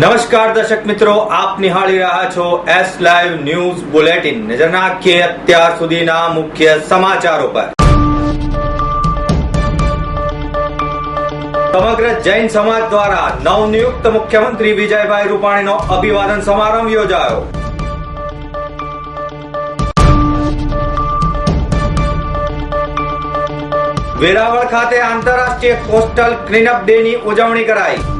નમસ્કાર દર્શક મિત્રો, આપ નિહાળી રહ્યા છો એસ લાઈવ ન્યૂઝ બુલેટિન નજર નાખીએ અત્યાર સુધીના મુખ્ય સમાચારો પર. સમગ્ર જૈન સમાજ દ્વારા નવનિયુક્ત મુખ્યમંત્રી વિજયભાઈ રૂપાણીનો અભિવાદન સમારંભ યોજાયો. વેરાવળ ખાતે આંતરરાષ્ટ્રીય કોસ્ટલ ક્લીનઅપ ડે ની ઉજવણી કરાઈ.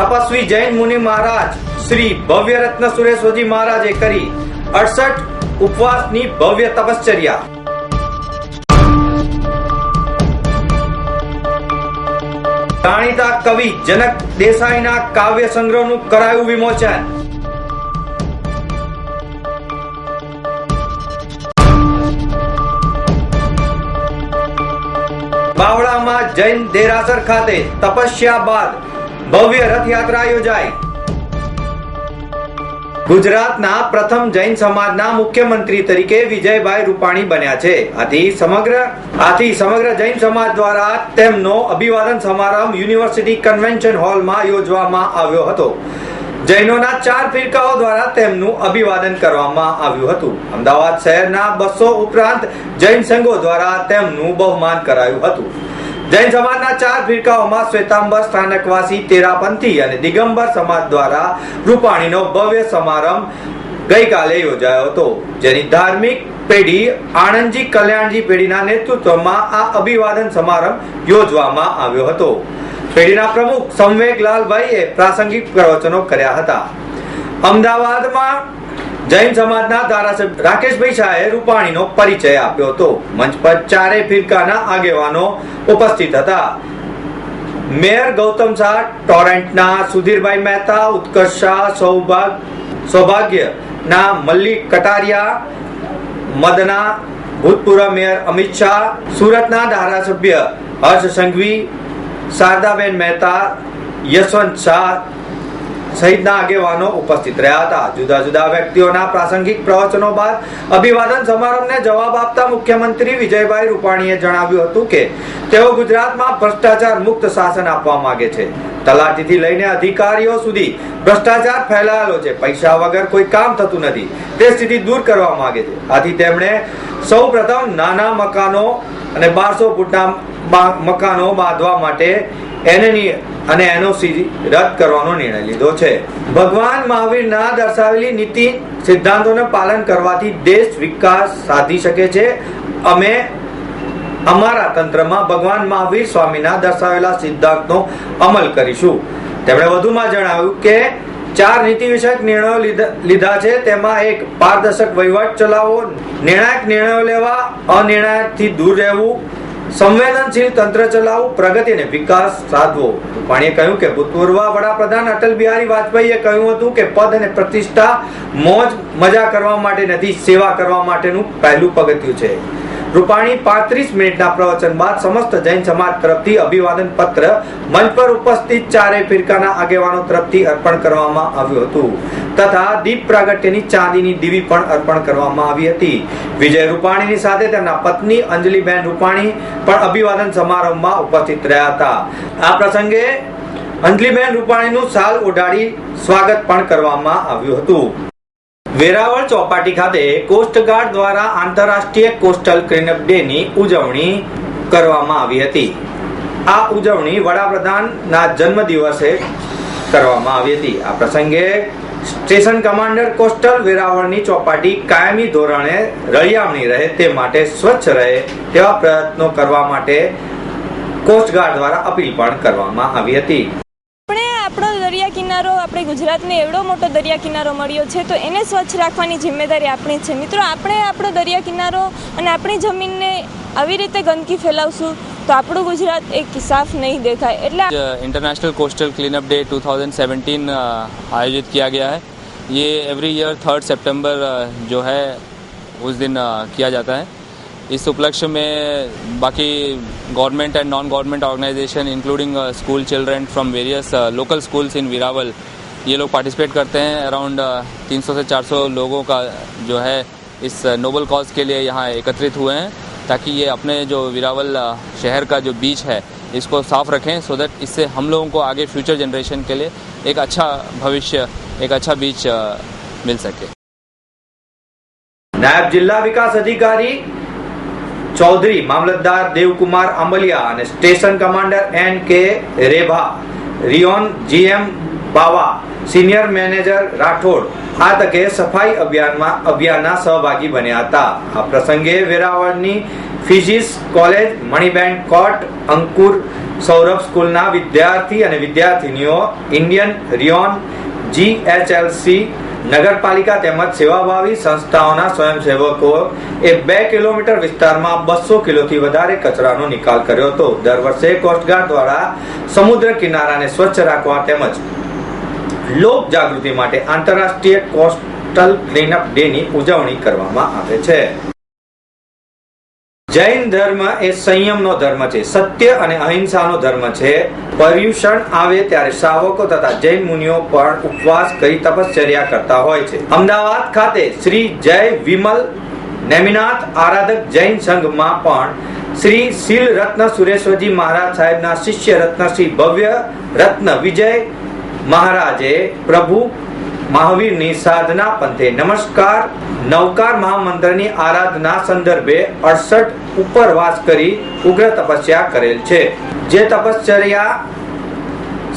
તપસ્વી જૈન મુનિ મહારાજ શ્રી ભવ્ય રત્ન સુરેશ્વરજી મહારાજે કરી અડસઠ ઉપવાસની ભવ્ય તપશ્ચર્યા. જાણીતા કવિ જનક દેસાઈના કાવ્ય સંગ્રહનું કરાયું વિમોચન. બાવળામાં જૈન દેરાસર ખાતે તપસ્યા બાદ ભવ્ય રથયાત્રા યોજાઈ. ગુજરાતના પ્રથમ જૈન સમાજના મુખ્યમંત્રી તરીકે વિજયભાઈ રૂપાણી બન્યા છે. આથી સમગ્ર આથી સમગ્ર જૈન સમાજ દ્વારા તેમનો અભિવાદન સમારંભ યુનિવર્સિટી કન્વેન્શન હોલમાં યોજવામાં આવ્યો હતો. જૈનોના ચાર ફિરકાઓ દ્વારા તેમનું અભિવાદન કરવામાં આવ્યું હતું. અમદાવાદ શહેરના બસો ઉપરાંત જૈન સંઘો દ્વારા તેમનું બહુમાન કરાયું હતું. જૈન સમાજના ચાર ફિરકાઓમાં શ્વેતાંબર સ્થાનકવાસી તેરાપંથી અને દિગંબર સમાજ દ્વારા રૂપાણીનો ભવ્ય સમારંભ ગઈકાલે યોજાયો હતો, જેની ધાર્મિક પેઢી આણંદજી કલ્યાણજી પેઢીના નેતૃત્વમાં આ અભિવાદન સમારંભ યોજવામાં આવ્યો હતો. પેઢીના પ્રમુખ સંવેગલાલભાઈએ પ્રાસંગિક પ્રવચનો કર્યા હતા. અમદાવાદમાં જૈન સમાજના ધારાસભ્ય રાકેશભાઈ શાહે રૂપાણીનો પરિચય આપ્યો હતો. મંચ પર ચારે ફિરકાના આગેવાનો ઉપસ્થિત હતા. મેયર ગૌતમ શાહ, ટોરેન્ટના સુધીરભાઈ મહેતા, ઉત્કર્ષ શાહ, સૌભાગ, સૌભાગ્યના મલ્લિક કટારિયા, મદના ભૂતપૂર્વ મેયર અમિત શાહ, સુરતના ધારાસભ્ય હર્ષ સંઘવી, શારદાબેન મહેતા, યશવંત શાહ સહિતના આગેવાનો ઉપસ્થિત રહ્યા હતા. જુદા જુદા વ્યક્તિઓના પ્રાસંગિક પ્રવચનો બાદ અભિવાદન સમારંભને જવાબ આપતા મુખ્યમંત્રી વિજયભાઈ રૂપાણીએ જણાવ્યું હતું કે, તેઓ ગુજરાતમાં ભ્રષ્ટાચાર મુક્ત શાસન આપવા માંગે છે. તલાટીથી લઈને અધિકારીઓ સુધી ભ્રષ્ટાચાર ફેલાયેલો છે. પૈસા વગર કોઈ કામ થતું નથી. તે સ્થિતિ દૂર કરવા માંગે છે. આથી તેમણે સૌ પ્રથમ નાના મકાનો અને બારસો ફૂટના મકાનો બાંધવા માટે એનએની અને એનઓસી રદ કરવાનો નિર્ણય લીધો છે. ભગવાન મહાવીરના દર્શાવેલી નીતિ સિદ્ધાંતોને પાલન કરવાથી દેશ વિકાસ સાધી શકે છે. અમે અમારા તંત્રમાં ભગવાન મહાવીર સ્વામીના દર્શાવેલા સિદ્ધાંતનો અમલ કરીશું. તેમણે વધુમાં જણાવ્યું કે ચાર નીતિ વિષયક નિર્ણયો લીધા- છે. તેમાં એક પારદર્શક વહીવટ ચલાવવો, નિર્ણાયક નિર્ણયો લેવા, અનિર્ણાયકથી દૂર રહેવું સંવેદનશીલ તંત્ર ચલાવવું પ્રગતિ અને વિકાસ સાધવો. રૂપાણીએ કહ્યું કે ભૂતપૂર્વ વડાપ્રધાન અટલ બિહારી વાજપેયીએ કહ્યું હતું કે પદ અને પ્રતિષ્ઠા મોજ મજા કરવા માટે નથી, સેવા કરવા માટેનું પહેલું પગથિયું છે. રૂપાણી પાંત્રીસ મિનિટના પ્રવચન બાદ સમસ્ત જૈન સમાજ તરફથી અભિવાદન પત્ર મંચ પર ઉપસ્થિત ચારે ફિરકાના આગેવાનો તરફથી અર્પણ કરવામાં આવ્યું હતું. તથા દીપ પ્રાગટ્યની ચાંદીની દીવી પણ અર્પણ કરવામાં આવી હતી. વિજય રૂપાણીની સાથે તેમના પત્ની અંજલિબેન રૂપાણી પણ અભિવાદન સમારંભમાં ઉપસ્થિત રહ્યા હતા. આ પ્રસંગે અંજલિબેન રૂપાણીનું સાલ ઓઢાડી સ્વાગત પણ કરવામાં આવ્યું હતું. વેરાવળ ચોપાટી ખાતે કોસ્ટગાર્ડ દ્વારા આંતરરાષ્ટ્રીય કોસ્ટલ ક્લીનઅપ ડે ની ઉજવણી કરવામાં આવી હતી. આ ઉજવણી વડાપ્રધાનના જન્મ દિવસે કરવામાં આવી હતી. આ પ્રસંગે સ્ટેશન કમાન્ડર કોસ્ટલ વેરાવળની ચોપાટી કાયમી ધોરણે રળિયામણી રહે તે માટે સ્વચ્છ રહે તેવા પ્રયત્નો કરવા માટે કોસ્ટગાર્ડ દ્વારા અપીલ પણ કરવામાં આવી હતી. કિનારો આપણે ગુજરાતને એવડો મોટો દરિયા કિનારો મળ્યો છે તો એને સ્વચ્છ રાખવાની જિમ્મેદારી આપણી છે મિત્રો આપણે આપણો દરિયા કિનારો અને આપણી જમીનને આવી રીતે ગંદકી ફેલાવશું તો આપણું ગુજરાત એક સાફ નહીં દેખાય એટલે international coastal clean up day 2017 अ, आयोजित किया गया है ये एवरी ईयर थर्ड सितंबर जो है उस दिन अ, किया जाता है इस उपलक्ष्य में बाकी government and non government organisation including school children from various local schools in Veraval ये लोग पार्टिसिपेट करते हैं अराउंड 300 uh, से 400 लोगों का जो है इस uh, नोबल कॉज के लिए यहाँ एकत्रित हुए हैं ताकि ये अपने जो विरावल uh, शहर का जो बीच है इसको साफ़ रखें सो दैट इससे हम लोगों को आगे फ्यूचर जनरेशन के लिए एक अच्छा भविष्य, एक अच्छा बीच मिल सके। नायब जिला विकास अधिकारी ચૌધરી, મામલતદાર દેવકુમાર આંબલિયા અને station commander N K Rebha, rayon GM Bawa, senior manager Rathod આ તકે સફાઈ અભિયાનમાં અભિયાનના સહભાગી બન્યા હતા. આ પ્રસંગે વેરાવળની ફિઝિક્સ કોલેજ, મણિબેન કોટ, અંકુર સૌરભ સ્કૂલના વિદ્યાર્થી અને વિદ્યાર્થીનીઓ, ઇન્ડિયન રિયોન, જીએચએલસી નગરપાલિકા તેમજ સેવાભાવી સંસ્થાઓના સ્વયંસેવકો એ બે કિલોમીટર વિસ્તારમાં બસો કિલોથી વધારે કચરાનો નિકાલ કર્યો હતો. દર વર્ષે કોસ્ટગાર્ડ દ્વારા સમુદ્ર કિનારાને સ્વચ્છ રાખવા તેમજ લોક જાગૃતિ માટે આંતરરાષ્ટ્રીય કોસ્ટલ ક્લીનઅપ ડે ની ઉજવણી કરવામાં આવે છે. જૈન ધર્મ એ સંયમનો ધર્મ છે, સત્ય અને અહિંસાનો ધર્મ છે. પર્યુષણ આવે ત્યારે શ્રાવકો તથા જૈન મુનિઓ પણ ઉપવાસ કરી તપશ્ચર્યા કરતા હોય છે. અમદાવાદ ખાતે શ્રી જય વિમલ નેમિનાથ આરાધક જૈન સંઘમાં પણ શ્રી શીલ રત્ન સુરેશ્વરજી મહારાજ સાહેબના શિષ્ય રત્ન શ્રી ભવ્ય રત્ન વિજય મહારાજે પ્રભુ મહાવીરની સાધના પંથે. નમસ્કાર. નવકાર મહામંત્રની આરાધના સંદર્ભે અડસઠ ઉપરવાસ કરી ઉગ્ર તપસ્યા કરેલ છે. જે તપશ્ચર્યા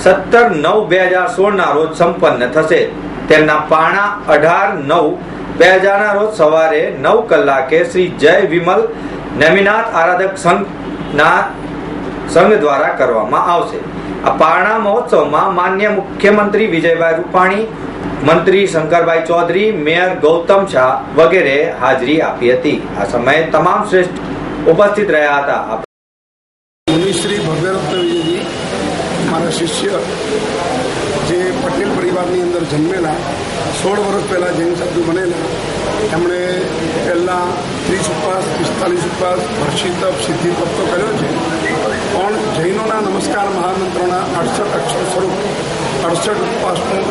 સત્તર નવ બે હજાર સોળ ના રોજ સંપન્ન થશે. તેમના પાણા અઢાર નવ બે હજાર ના રોજ સવારે નવ કલાકે શ્રી જય વિમલ નેમિનાથ આરાધક સંઘના સંઘ દ્વારા કરવામાં આવશે. આ પારણા મહોત્સવમાં માન્ય મુખ્યમંત્રી વિજયભાઈ રૂપાણી મંત્રી શંકરભાઈ ચૌધરી, મેયર ગૌતમ શાહ વગેરે હાજરી આપી હતી. આ સમયે તમામ શ્રેષ્ઠ ઉપસ્થિત રહ્યા હતા. મુનિશ્રી ભવ્યરત્ન વિજયજી મારા શિષ્ય, જે પટેલ પરિવારની અંદર જન્મેલા, સોળ વર્ષ પહેલાં જૈન સાધુ બનેલા, એમણે પહેલાં ત્રીસ ઉપવાસ, પિસ્તાલીસ ઉપવાસ વર્ષી તપ, સિદ્ધિ તપ તો કર્યો છે, પણ જૈનોના નમસ્કાર મહામંત્રોના અડસઠ અક્ષર સ્વરૂપ, અડસઠ ઉપવાસનું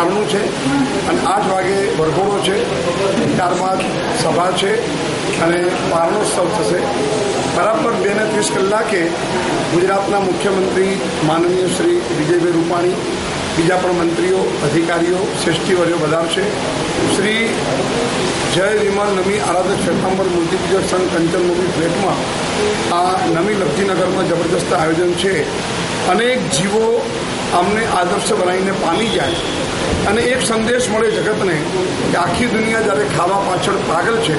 પારણું છે અને આઠ વાગે વરઘોડો છે. ત્યારબાદ સભા છે અને પારણોત્સવ થશે. બરાબર બે ને ત્રીસ કલાકે ગુજરાતના મુખ્યમંત્રી માનનીય શ્રી વિજયભાઈ રૂપાણી, બીજા પણ મંત્રીઓ, અધિકારીઓ શ્રેષ્ઠીવર્યો વધારશે શ્રી જય વિમાન નમી આરાધક શ્વેતાંબર મૂર્તિ પૂજક સંઘ કંચનમુખી ફ્લેટમાં આ નમી લક્ષ્મીનગરમાં જબરદસ્ત આયોજન છે. અનેક જીવો અમને આદર્શ બનાવીને પામી જાય. અને એક સંદેશ મળે જગતને કે આખી દુનિયા જ્યારે ખાવા પાછળ પાગલ છે,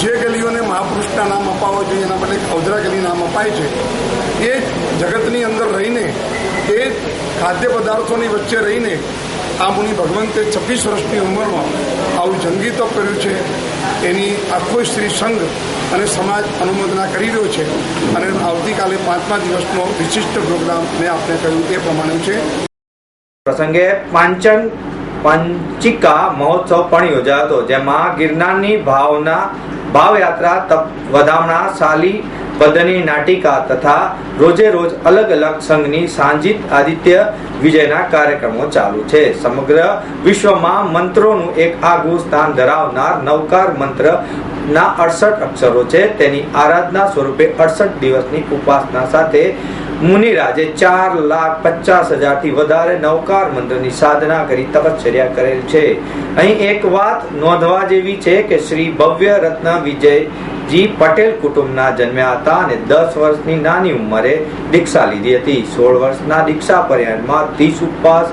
જે ગલીઓને મહાપુરુષના નામ અપાવવા જોઈએ, એના બદલે ખૌદરા ગલી નામ અપાય છે, એ જગતની અંદર રહીને, એ ખાદ્ય પદાર્થોની વચ્ચે રહીને આ મુનિ ભગવંતે છવ્વીસ વર્ષની ઉંમરમાં આવું જંગી તપ કર્યું છે, એની આખો સ્ત્રી સંઘ અને સમાજ અનુમોદના કરી રહ્યો છે. અને આવતીકાલે પાંચમા દિવસનો વિશિષ્ટ પ્રોગ્રામ મેં આપને કહ્યું તે પ્રમાણે છે. પ્રસંગે પાંચન પંચિકા મહોત્સવ પણ યોજાયો હતો, જેમાં ગિરનારની ભાવના ભાવયાત્રા, તપ વધામણા, સાલી પદની નાટિકા તથા રોજે રોજ અલગ અલગ સંઘની સાંજિત આદિત્ય વિજયના કાર્યક્રમો ચાલુ છે. સમગ્ર વિશ્વમાં મંત્રોનું એક આગવું સ્થાન ધરાવનાર નવકાર મંત્ર ના અડસઠ અક્ષરો છે. તેની આરાધના સ્વરૂપે અડસઠ દિવસની ઉપાસના સાથે મુનિરાજે ચાર લાખ પચાસ હજારથી વધારે નવકાર મંત્રની સાધના કરી તપશ્ચર્યા કરેલ છે. અહીં એક વાત નોંધવા જેવી છે કે શ્રી ભવ્ય રત્ન વિજયજી પટેલ કુટુંબના જન્મ્યા હતા અને દસ વર્ષની નાની ઉંમરે દીક્ષા લીધી હતી. સોળ વર્ષના દીક્ષા પર્યાયમાં ત્રીસ ઉપવાસ,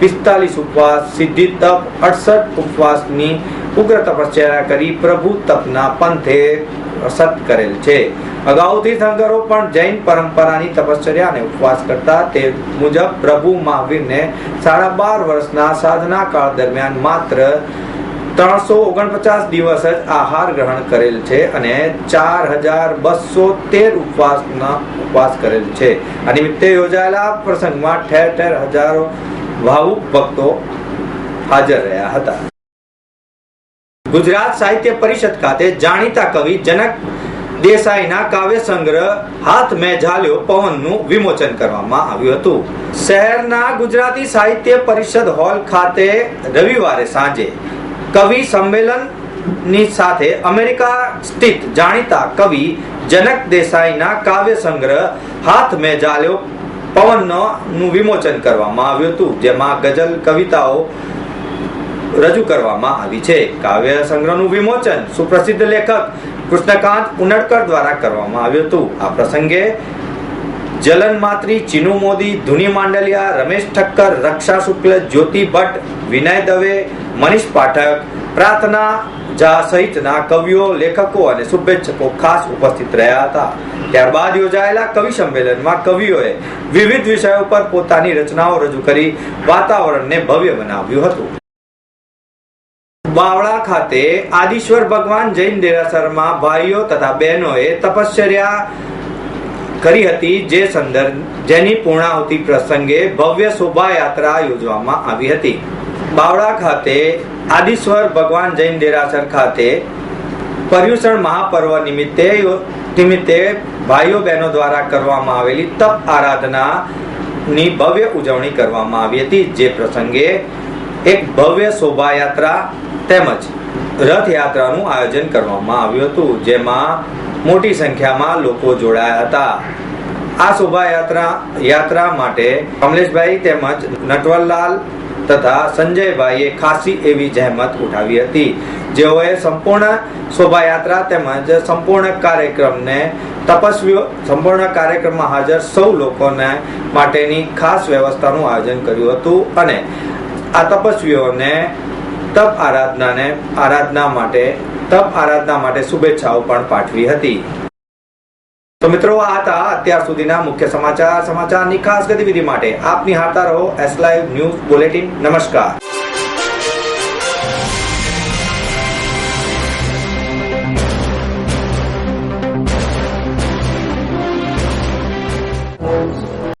પિસ્તાલીસ ઉપવાસ, સિદ્ધિ તપ, અડસઠ ઉપવાસની ઉગ્ર તપશ્ચર્યા કરી પ્રભુ તપના પંથે સત કરેલ છે. અગાઉ તીર્થંકરો પણ જૈન પરંપરાની તપશ્ચર્યા અને ઉપવાસ કરતા તે મુજબ પ્રભુ મહાવીરને સાડા બાર વર્ષના સાધના કાળ દરમિયાન માત્ર ત્રણસો ઓગણપચાસ દિવસ જ આહાર ગ્રહણ કરેલ છે અને ચાર હજાર બસો તેર ઉપવાસના ઉપવાસ કરેલ છે. આ નિમિત્તે યોજાયેલા પ્રસંગમાં ઠેર ઠેર હજારો ભાવુક ભક્તો હાજર રહ્યા હતા. ગુજરાત સાહિત્ય પરિષદ ખાતે જાણીતા કવિ જનક દેસાઈના કાવ્ય સંગ્રહ હાથ મેં ઝાલ્યો પવનનું વિમોચન કરવામાં આવ્યું હતું. શહેરના ગુજરાતી સાહિત્ય પરિષદ હોલ ખાતે રવિવારે સાંજે કવિ સંમેલનની સાથે અમેરિકા સ્થિત જાણીતા કવિ જનક દેસાઈના કાવ્ય સંગ્રહ હાથ મેં ઝાલ્યો પવનનો વિમોચન કરવામાં આવ્યું હતું. જેમાં ગઝલ, કવિતાઓ રજૂ કરવામાં આવી છે. કાવ્ય સંગ્રહનું વિમોચન સુપ્રસિદ્ધ લેખક કૃષ્ણકાંત ઉનડકર દ્વારા કરવામાં આવ્યું હતું. આ પ્રસંગે જલન માત્રી, ચીનુ મોદી, ધુની માંડલિયા, રમેશ ઠક્કર, રક્ષા શુક્લ, જ્યોતિ ભટ્ટ, વિનય દવે, મનીષ પાઠક, પ્રાર્થના ઝા સહિતના કવિઓ, લેખકો અને શુભેચ્છકો ખાસ ઉપસ્થિત રહ્યા હતા. ત્યારબાદ યોજાયેલા કવિ સંમેલનમાં કવિઓએ વિવિધ વિષયો પર પોતાની રચનાઓ રજૂ કરી વાતાવરણને ભવ્ય બનાવ્યું હતું. બાવળા ખાતે આદિશ્વર ભગવાન જૈન દેરાસરમાં ભાઈઓ તથા બહેનોએ તપશ્ચર્યા કરી હતી, જે સંદર્ભ, જેની પૂર્ણાહુતિ પ્રસંગે ભવ્ય શોભાયાત્રા યોજવામાં આવી હતી. બાવળા ખાતે આદિશ્વર ભગવાન જૈન દેરાસર ખાતે પર્યુષણ મહાપર્વ નિમિત્તે નિમિત્તે ભાઈઓ બહેનો દ્વારા કરવામાં આવેલી તપ આરાધના ની ભવ્ય ઉજવણી કરવામાં આવી હતી, જે પ્રસંગે એક ભવ્ય શોભાયાત્રા તેમજ રથયાત્રાનું આયોજન કરવામાં આવ્યું હતું, જેમાં મોટી સંખ્યામાં લોકો જોડાયા હતા. આ શોભાયાત્રા, યાત્રા માટે કમલેશભાઈ તેમજ નટવરલાલ તથા સંજયભાઈએ ખાસી એવી જહેમત ઉઠાવી હતી. જેઓએ સંપૂર્ણ શોભાયાત્રા તેમજ સંપૂર્ણ કાર્યક્રમને તપસ્વીઓ, સંપૂર્ણ કાર્યક્રમમાં હાજર સૌ લોકોને માટેની ખાસ વ્યવસ્થાનું આયોજન કર્યું હતું અને આ તપસ્વીઓને તપ આરાધનાને આરાધના માટે, તપ આરાધના માટે શુભેચ્છાઓ પણ પાઠવી હતી. તો મિત્રો, આ હતા અત્યાર સુધીના મુખ્ય સમાચાર, સમાચારની ખાસ ગતિવિધિ માટે આપ નિહાળતા રહો એસ લાઈવ ન્યૂઝ બુલેટિન નમસ્કાર.